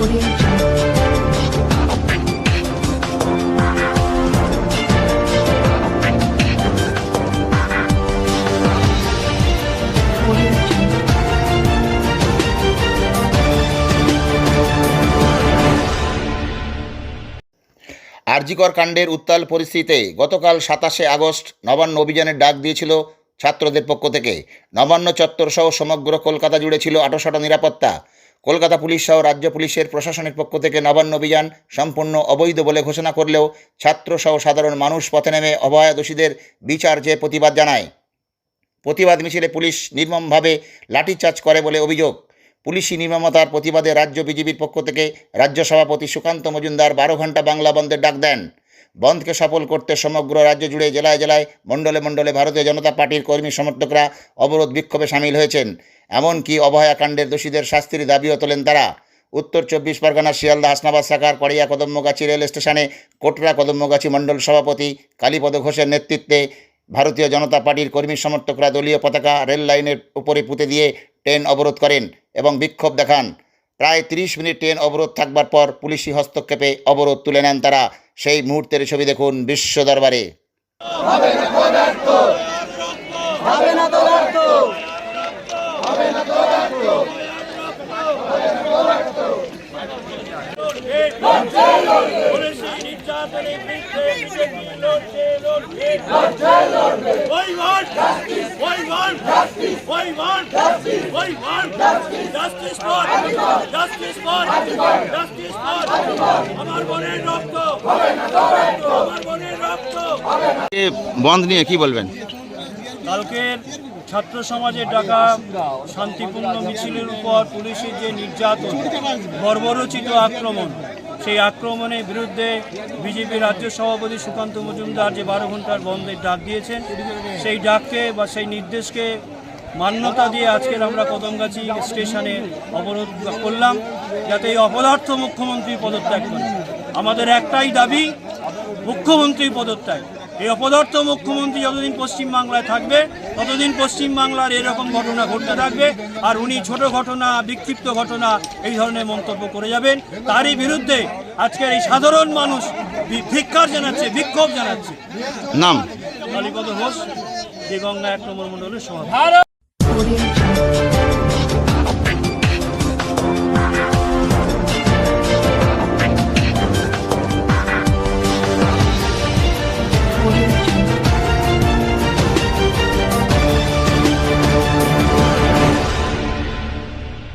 আরজিকর কাণ্ডের উত্তাল পরিস্থিতিতে গতকাল সাতাশে আগস্ট নবান্ন অভিযানের ডাক দিয়েছিল ছাত্রদের পক্ষ থেকে। নবান্ন চত্বর সহ সমগ্র কলকাতা জুড়ে ছিল আটোসাটো নিরাপত্তা। কলকাতা পুলিশ সহ রাজ্য পুলিশের প্রশাসনের পক্ষ থেকে নবান্ন অভিযান সম্পূর্ণ অবৈধ বলে ঘোষণা করলেও ছাত্র সহ সাধারণ মানুষ পথে নেমে অভয়া দোষীদের বিচার যে প্রতিবাদ জানায়। প্রতিবাদ মিছিলে পুলিশ নির্মমভাবে লাঠিচার্জ করে বলে অভিযোগ। পুলিশি নির্মমতার প্রতিবাদে রাজ্য বিজেপির পক্ষ থেকে রাজ্য সভাপতি সুকান্ত মজুমদার বারো ঘণ্টা বাংলা বন্ধের ডাক দেন। বন্ধকে সফল করতে সমগ্র রাজ্য জুড়ে জেলায় জেলায়, মণ্ডলে মণ্ডলে ভারতীয় জনতা পার্টির কর্মী সমর্থকরা অবরোধ বিক্ষোভে সামিল হয়েছেন। এমনকি অভয়াকাণ্ডের দোষীদের শাস্তির দাবিও তোলেন তারা। উত্তর চব্বিশ পরগনার শিয়ালদা, হাসনাবাদ শাখার কড়িয়া কদম্বগাছি রেল স্টেশনে কোটরা কদম্বগাছি মণ্ডল সভাপতি কালীপদ ঘোষের নেতৃত্বে ভারতীয় জনতা পার্টির কর্মী সমর্থকরা দলীয় পতাকা রেল লাইনের উপরে পুঁতে দিয়ে ট্রেন অবরোধ করেন এবং বিক্ষোভ দেখান। প্রায় তিরিশ মিনিট ট্রেন অবরোধ থাকবার পর পুলিশি হস্তক্ষেপে অবরোধ তুলে নেন তারা। সেই মুহূর্তের ছবি দেখুন বিশ্ব দরবারে পুলিশি নির্যাতনের বিরুদ্ধে বিজেপি লড়ছে লড়ছে ওই ওয়ান আমার বোনের রক্ত। আমার বোনের রক্ত। বন্ধ নিয়ে কি বলবেন? কালকের ছাত্র সমাজের ডাকা শান্তিপূর্ণ মিছিলের উপর পুলিশের যে নির্যাতন বর্বরচিত আক্রমণ সেই আক্রমণের বিরুদ্ধে বিজেপি রাজ্য সভাপতি সুকান্ত মজুমদার যে বারো ঘণ্টার বন্ধের ডাক দিয়েছেন সেই ডাককে বা সেই নির্দেশকে মান্যতা দিয়ে আজকের আমরা কদমগাছি স্টেশনে অবরোধ করলাম যাতে এই অপদার্থ মুখ্যমন্ত্রী পদত্যাগ করে। আমাদের একটাই দাবি মুখ্যমন্ত্রী পদত্যাগ। এই অপদার্থ মুখ্যমন্ত্রী যতদিন পশ্চিমবাংলায় থাকবে ততদিন পশ্চিমবাংলার এরকম ঘটনা ঘটতে থাকবে আর উনি ছোট ঘটনা বিক্ষিপ্ত ঘটনা এই ধরনের মন্তব্য করে যাবেন। তারই বিরুদ্ধে আজকের এই সাধারণ মানুষ ধিক্কার জানাচ্ছে বিক্ষোভ জানাচ্ছে। নাম? কালীপদ ঘোষ দেগঙ্গা এক নম্বর মণ্ডলের সভাপতি। Audio Jungle.